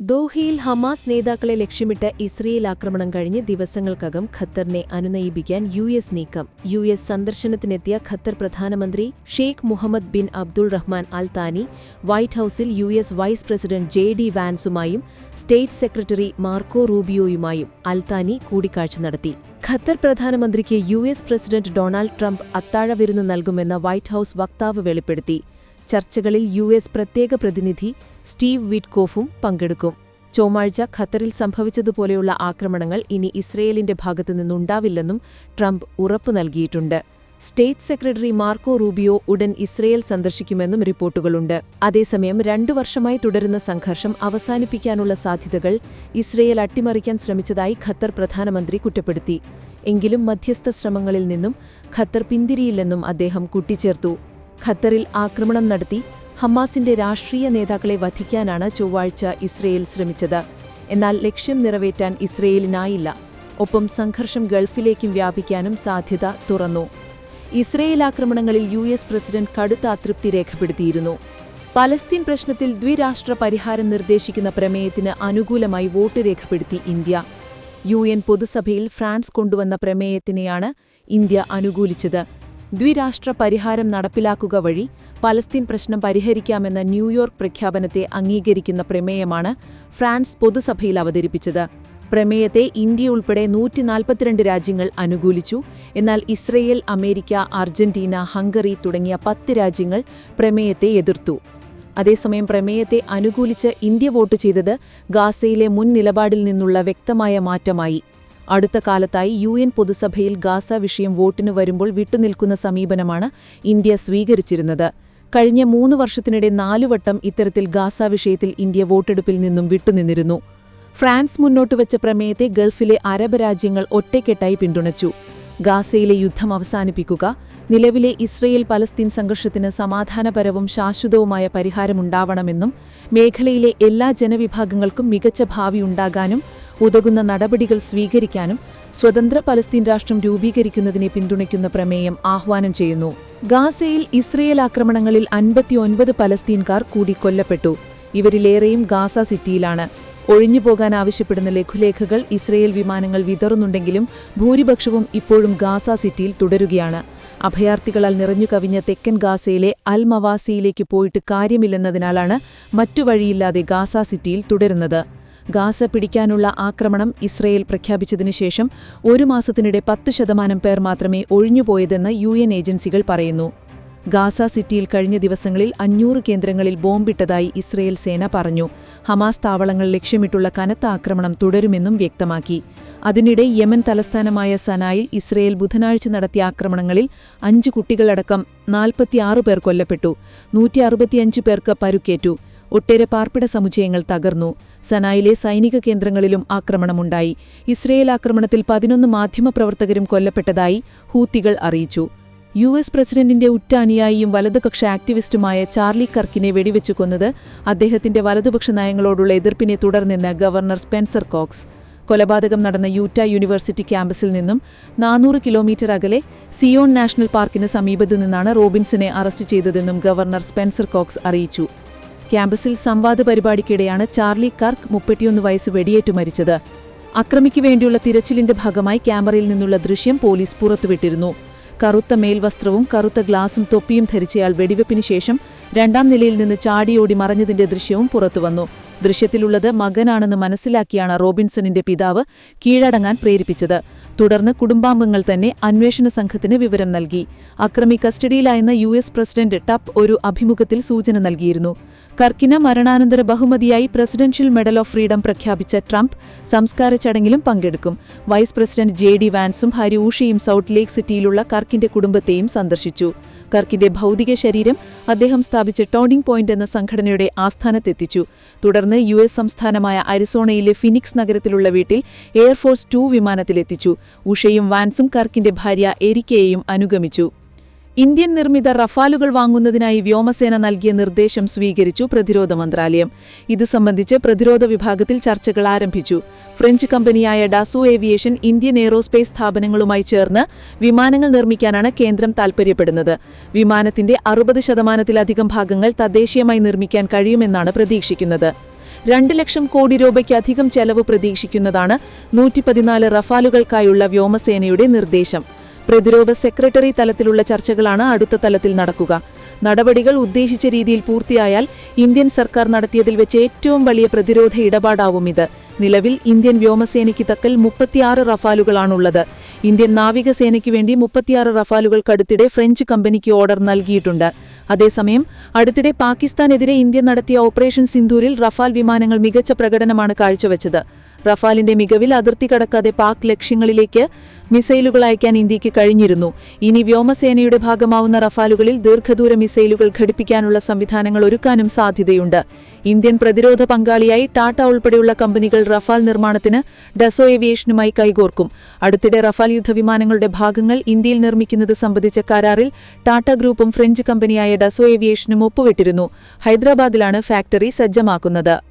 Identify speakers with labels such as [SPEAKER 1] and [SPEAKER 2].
[SPEAKER 1] ദോഹയിൽ ഹമാസ് നേതാക്കളെ ലക്ഷ്യമിട്ട് ഇസ്രയേൽ ആക്രമണം കഴിഞ്ഞ് ദിവസങ്ങൾക്കകം ഖത്തറിനെ അനുനയിപ്പിക്കാൻ യു എസ് നീക്കം. യു എസ് സന്ദർശനത്തിനെത്തിയ ഖത്തർ പ്രധാനമന്ത്രി Sheikh Mohammed bin Abdul Rahman Al Thani white ഹൌസിൽ U S vice president J D വാൻസുമായും state secretary Marco റൂബിയോയുമായും അൽ താനി കൂടിക്കാഴ്ച നടത്തി. ഖത്തർ പ്രധാനമന്ത്രിക്ക് U S president Donald Trump അത്താഴവിരുന്ന് നൽകുമെന്ന വൈറ്റ് ഹൌസ് വക്താവ് വെളിപ്പെടുത്തി. ചർച്ചകളിൽ യു എസ് പ്രത്യേക പ്രതിനിധി സ്റ്റീവ് വിറ്റ്കോഫും പങ്കെടുക്കും. ചൊവ്വാഴ്ച ഖത്തറിൽ സംഭവിച്ചതുപോലെയുള്ള ആക്രമണങ്ങൾ ഇനി ഇസ്രയേലിന്റെ ഭാഗത്തുനിന്നുണ്ടാവില്ലെന്നും ട്രംപ് ഉറപ്പു നൽകിയിട്ടുണ്ട്. സ്റ്റേറ്റ് സെക്രട്ടറി മാർക്കോ റൂബിയോ ഉടൻ ഇസ്രയേൽ സന്ദർശിക്കുമെന്നും റിപ്പോർട്ടുകളുണ്ട്. അതേസമയം രണ്ടു വർഷമായി തുടരുന്ന സംഘർഷം അവസാനിപ്പിക്കാനുള്ള സാധ്യതകൾ ഇസ്രയേൽ അട്ടിമറിക്കാൻ ശ്രമിച്ചതായി ഖത്തർ പ്രധാനമന്ത്രി കുറ്റപ്പെടുത്തി. എങ്കിലും മധ്യസ്ഥ ശ്രമങ്ങളിൽ നിന്നും ഖത്തർ പിന്തിരിയില്ലെന്നും അദ്ദേഹം കൂട്ടിച്ചേർത്തു. ഖത്തറിൽ ആക്രമണം നടത്തി ഹമാസിന്റെ രാഷ്ട്രീയ നേതാക്കളെ വധിക്കാനാണ് ചൊവ്വാഴ്ച ഇസ്രയേൽ ശ്രമിച്ചത്. എന്നാൽ ലക്ഷ്യം നിറവേറ്റാൻ ഇസ്രയേലിനായില്ല. ഒപ്പം സംഘർഷം ഗൾഫിലേക്കും വ്യാപിക്കാനും സാധ്യത തുറന്നു. ഇസ്രയേൽ ആക്രമണങ്ങളിൽ യു എസ് പ്രസിഡന്റ് കടുത്ത അതൃപ്തി രേഖപ്പെടുത്തിയിരുന്നു. പലസ്തീൻ പ്രശ്നത്തിൽ ദ്വിരാഷ്ട്ര പരിഹാരം നിർദ്ദേശിക്കുന്ന പ്രമേയത്തിന് അനുകൂലമായി വോട്ട് രേഖപ്പെടുത്തി ഇന്ത്യ. യു എൻ പൊതുസഭയിൽ ഫ്രാൻസ് കൊണ്ടുവന്ന പ്രമേയത്തിനെയാണ് ഇന്ത്യ അനുകൂലിച്ചത്. ദ്വിരാഷ്ട്ര പരിഹാരം നടപ്പിലാക്കുക വഴി പലസ്തീൻ പ്രശ്നം പരിഹരിക്കാമെന്ന ന്യൂയോർക്ക് പ്രഖ്യാപനത്തെ അംഗീകരിക്കുന്ന പ്രമേയമാണ് ഫ്രാൻസ് പൊതുസഭയിൽ അവതരിപ്പിച്ചത്. പ്രമേയത്തെ ഇന്ത്യ ഉൾപ്പെടെ നൂറ്റിനാൽപ്പത്തിരണ്ട് രാജ്യങ്ങൾ അനുകൂലിച്ചു. എന്നാൽ ഇസ്രയേൽ അമേരിക്ക അർജന്റീന ഹംഗറി തുടങ്ങിയ പത്ത് രാജ്യങ്ങൾ പ്രമേയത്തെ എതിർത്തു. അതേസമയം പ്രമേയത്തെ അനുകൂലിച്ച് ഇന്ത്യ വോട്ട് ചെയ്തത് ഗാസയിലെ മുൻ നിലപാടിൽ നിന്നുള്ള വ്യക്തമായ മാറ്റമായി. അടുത്ത കാലത്തായി യു എൻ പൊതുസഭയിൽ ഗാസ വിഷയം വോട്ടിന് വരുമ്പോൾ വിട്ടുനിൽക്കുന്ന സമീപനമാണ് ഇന്ത്യ സ്വീകരിച്ചിരുന്നത്. കഴിഞ്ഞ മൂന്ന് വർഷത്തിനിടെ നാലുവട്ടം ഇത്തരത്തിൽ ഗാസ വിഷയത്തിൽ ഇന്ത്യ വോട്ടെടുപ്പിൽ നിന്നും വിട്ടുനിന്നിരുന്നു. ഫ്രാൻസ് മുന്നോട്ടുവച്ച പ്രമേയത്തെ ഗൾഫിലെ അറബ് രാജ്യങ്ങൾ ഒറ്റക്കെട്ടായി പിന്തുണച്ചു. ഗാസയിലെ യുദ്ധം അവസാനിപ്പിക്കുക നിലവിലെ ഇസ്രയേൽ പലസ്തീൻ സംഘർഷത്തിന് സമാധാനപരവും ശാശ്വതവുമായ പരിഹാരമുണ്ടാവണമെന്നും മേഖലയിലെ എല്ലാ ജനവിഭാഗങ്ങൾക്കും മികച്ച ഭാവിയുണ്ടാകാനും ഉതകുന്ന നടപടികൾ സ്വീകരിക്കാനും സ്വതന്ത്ര പലസ്തീൻ രാഷ്ട്രം രൂപീകരിക്കുന്നതിനെ പിന്തുണയ്ക്കുന്ന പ്രമേയം ആഹ്വാനം ചെയ്യുന്നു. ഗാസയിൽ ഇസ്രയേൽ ആക്രമണങ്ങളിൽ അൻപത്തിയൊൻപത് പലസ്തീൻകാർ കൂടി കൊല്ലപ്പെട്ടു. ഇവരിലേറെയും ഗാസ സിറ്റിയിലാണ്. ഒഴിഞ്ഞുപോകാൻ ആവശ്യപ്പെടുന്ന ലഘുലേഖകൾ ഇസ്രയേൽ വിമാനങ്ങൾ വിതറുന്നുണ്ടെങ്കിലും ഭൂരിപക്ഷവും ഇപ്പോഴും ഗാസ സിറ്റിയിൽ തുടരുകയാണ്. അഭയാർത്ഥികളാൽ നിറഞ്ഞു കവിഞ്ഞ തെക്കൻ ഗാസയിലെ അൽ മവാസിയിലേക്ക് പോയിട്ട് കാര്യമില്ലെന്നതിനാലാണ് മറ്റു വഴിയില്ലാതെ ഗാസ സിറ്റിയിൽ തുടരുന്നത്. ഗാസ പിടിക്കാനുള്ള ആക്രമണം ഇസ്രയേൽ പ്രഖ്യാപിച്ചതിനു ശേഷം ഒരു മാസത്തിനിടെ പത്ത് ശതമാനം പേർ മാത്രമേ ഒഴിഞ്ഞുപോയതെന്ന് യു എൻ ഏജൻസികൾ പറയുന്നു. ഗാസ സിറ്റിയിൽ കഴിഞ്ഞ ദിവസങ്ങളിൽ അഞ്ഞൂറ് കേന്ദ്രങ്ങളിൽ ബോംബിട്ടതായി ഇസ്രയേൽ സേന പറഞ്ഞു. ഹമാസ് താവളങ്ങൾ ലക്ഷ്യമിട്ടുള്ള കനത്ത ആക്രമണം തുടരുമെന്നും വ്യക്തമാക്കി. അതിനിടെ യമൻ തലസ്ഥാനമായ സനായിൽ ഇസ്രയേൽ ബുധനാഴ്ച നടത്തിയ ആക്രമണങ്ങളിൽ അഞ്ച് കുട്ടികളടക്കം നാൽപ്പത്തിയാറ് പേർ കൊല്ലപ്പെട്ടു. നൂറ്റി പേർക്ക് പരുക്കേറ്റു. ഒട്ടേറെ പാർപ്പിട സമുച്ചയങ്ങൾ തകർന്നു. സനായിലെ സൈനിക കേന്ദ്രങ്ങളിലും ആക്രമണമുണ്ടായി. ഇസ്രയേൽ ആക്രമണത്തിൽ പതിനൊന്ന് മാധ്യമപ്രവർത്തകരും കൊല്ലപ്പെട്ടതായി ഹൂത്തികൾ അറിയിച്ചു. യു എസ് പ്രസിഡന്റിന്റെ ഉറ്റ അനുയായിയും വലതുപക്ഷ ആക്ടിവിസ്റ്റുമായ ചാർലി കർക്കിനെ വെടിവെച്ചു കൊന്നത് അദ്ദേഹത്തിന്റെ വലതുപക്ഷ നയങ്ങളോടുള്ള എതിർപ്പിനെ തുടർന്നെന്ന് ഗവർണർ സ്പെൻസർ കോക്സ്. കൊലപാതകം നടന്ന യൂറ്റ യൂണിവേഴ്സിറ്റി ക്യാമ്പസിൽ നിന്നും നാനൂറ് കിലോമീറ്റർ അകലെ സിയോൺ നാഷണൽ പാർക്കിന് സമീപത്തു നിന്നാണ് റോബിൻസിനെ അറസ്റ്റ് ചെയ്തതെന്നും ഗവർണർ സ്പെൻസർ കോക്സ് അറിയിച്ചു. ക്യാമ്പസിൽ സംവാദ പരിപാടിക്കിടെയാണ് ചാർലി കർക്ക് മുപ്പത്തിയൊന്ന് വയസ്സ് വെടിയേറ്റു മരിച്ചത്. അക്രമിക്കു വേണ്ടിയുള്ള തിരച്ചിലിന്റെ ഭാഗമായി ക്യാമറയിൽ നിന്നുള്ള ദൃശ്യം പോലീസ് പുറത്തുവിട്ടിരുന്നു. കറുത്ത മേൽവസ്ത്രവും കറുത്ത ഗ്ലാസും തൊപ്പിയും ധരിച്ചയാൾ വെടിവെപ്പിന് ശേഷം രണ്ടാം നിലയിൽ നിന്ന് ചാടിയോടി മറഞ്ഞതിന്റെ ദൃശ്യവും പുറത്തുവന്നു. ദൃശ്യത്തിലുള്ളത് മകനാണെന്ന് മനസ്സിലാക്കിയാണ് റോബിൻസണിന്റെ പിതാവ് കീഴടങ്ങാൻ പ്രേരിപ്പിച്ചത്. തുടർന്ന് കുടുംബാംഗങ്ങൾ തന്നെ അന്വേഷണ സംഘത്തിന് വിവരം നൽകി. അക്രമി കസ്റ്റഡിയിലായെന്ന യു എസ് പ്രസിഡന്റ് ടപ്പ് ഒരു അഭിമുഖത്തിൽ സൂചന നൽകിയിരുന്നു. കർക്കിന് മരണാനന്തര ബഹുമതിയായി പ്രസിഡൻഷ്യൽ മെഡൽ ഓഫ് ഫ്രീഡം പ്രഖ്യാപിച്ച ട്രംപ് സംസ്കാര ചടങ്ങിലും പങ്കെടുക്കും. വൈസ് പ്രസിഡന്റ് ജെ ഡി വാൻസും ഹരി ഊഷയും സൗത്ത് ലേക്ക് സിറ്റിയിലുള്ള കർക്കിന്റെ കുടുംബത്തെയും സന്ദർശിച്ചു. കർക്കിന്റെ ഭൗതിക ശരീരം അദ്ദേഹം സ്ഥാപിച്ച ടോണിംഗ് പോയിന്റ് എന്ന സംഘടനയുടെ ആസ്ഥാനത്തെത്തിച്ചു. തുടർന്ന് യു എസ് സംസ്ഥാനമായ അരിസോണയിലെ ഫിനിക്സ് നഗരത്തിലുള്ള വീട്ടിൽ എയർഫോഴ്സ് ടു വിമാനത്തിലെത്തിച്ചു. ഉഷയും വാൻസും കർക്കിന്റെ ഭാര്യ എരിക്കയെയും അനുഗമിച്ചു. ഇന്ത്യൻ നിർമ്മിത റഫാലുകൾ വാങ്ങുന്നതിനായി വ്യോമസേന നൽകിയ നിർദ്ദേശം സ്വീകരിച്ചു പ്രതിരോധ മന്ത്രാലയം. ഇത് സംബന്ധിച്ച് പ്രതിരോധ വിഭാഗത്തിൽ ചർച്ചകൾ ആരംഭിച്ചു. ഫ്രഞ്ച് കമ്പനിയായ ഡാസോ ഏവിയേഷൻ ഇന്ത്യൻ എയ്റോസ്പേസ് സ്ഥാപനങ്ങളുമായി ചേർന്ന് വിമാനങ്ങൾ നിർമ്മിക്കാനാണ് കേന്ദ്രം താൽപര്യപ്പെടുന്നത്. വിമാനത്തിന്റെ അറുപത് ശതമാനത്തിലധികം ഭാഗങ്ങൾ തദ്ദേശീയമായി നിർമ്മിക്കാൻ കഴിയുമെന്നാണ് പ്രതീക്ഷിക്കുന്നത്.
[SPEAKER 2] രണ്ട് ലക്ഷം കോടി രൂപയ്ക്കധികം ചെലവ് പ്രതീക്ഷിക്കുന്നതാണ് നൂറ്റി പതിനാല് റഫാലുകൾക്കായുള്ള വ്യോമസേനയുടെ നിർദ്ദേശം. പ്രതിരോധ സെക്രട്ടറി തലത്തിലുള്ള ചർച്ചകളാണ് അടുത്ത തലത്തിൽ നടക്കുക. നടപടികൾ ഉദ്ദേശിച്ച രീതിയിൽ പൂർത്തിയായാൽ ഇന്ത്യൻ സർക്കാർ നടത്തിയതിൽ വെച്ച് ഏറ്റവും വലിയ പ്രതിരോധ ഇടപാടാവും ഇത്. നിലവിൽ ഇന്ത്യൻ വ്യോമസേനയ്ക്ക് തക്കൽ മുപ്പത്തിയാറ് റഫാലുകളാണുള്ളത്. ഇന്ത്യൻ നാവികസേനയ്ക്ക് വേണ്ടി മുപ്പത്തിയാറ് റഫാലുകൾക്കടുത്തിടെ ഫ്രഞ്ച് കമ്പനിക്ക് ഓർഡർ നൽകിയിട്ടുണ്ട്. അതേസമയം അടുത്തിടെ പാകിസ്ഥാനെതിരെ ഇന്ത്യ നടത്തിയ ഓപ്പറേഷൻ സിന്ധൂരിൽ റഫാൽ വിമാനങ്ങൾ മികച്ച പ്രകടനമാണ് കാഴ്ചവെച്ചത്. റഫാലിന്റെ മികവിൽ അതിർത്തി കടക്കാതെ പാക് ലക്ഷ്യങ്ങളിലേക്ക് മിസൈലുകൾ അയക്കാൻ ഇന്ത്യയ്ക്ക് കഴിഞ്ഞിരുന്നു. ഇനി വ്യോമസേനയുടെ ഭാഗമാവുന്ന റഫാലുകളിൽ ദീർഘദൂര മിസൈലുകൾ ഘടിപ്പിക്കാനുള്ള സംവിധാനങ്ങൾ ഒരുക്കാനും സാധ്യതയുണ്ട്. ഇന്ത്യൻ പ്രതിരോധ പങ്കാളിയായി ടാറ്റ ഉൾപ്പെടെയുള്ള കമ്പനികൾ റഫാൽ നിർമ്മാണത്തിന് ഡസോ ഏവിയേഷനുമായി കൈകോർക്കും. അടുത്തിടെ റഫാൽ യുദ്ധവിമാനങ്ങളുടെ ഭാഗങ്ങൾ ഇന്ത്യയിൽ നിർമ്മിക്കുന്നത് സംബന്ധിച്ച കരാറിൽ ടാറ്റ ഗ്രൂപ്പും ഫ്രഞ്ച് കമ്പനിയായ ഡസോ ഏവിയേഷനും ഒപ്പുവിട്ടിരുന്നു. ഹൈദരാബാദിലാണ് ഫാക്ടറി സജ്ജമാക്കുന്നത്.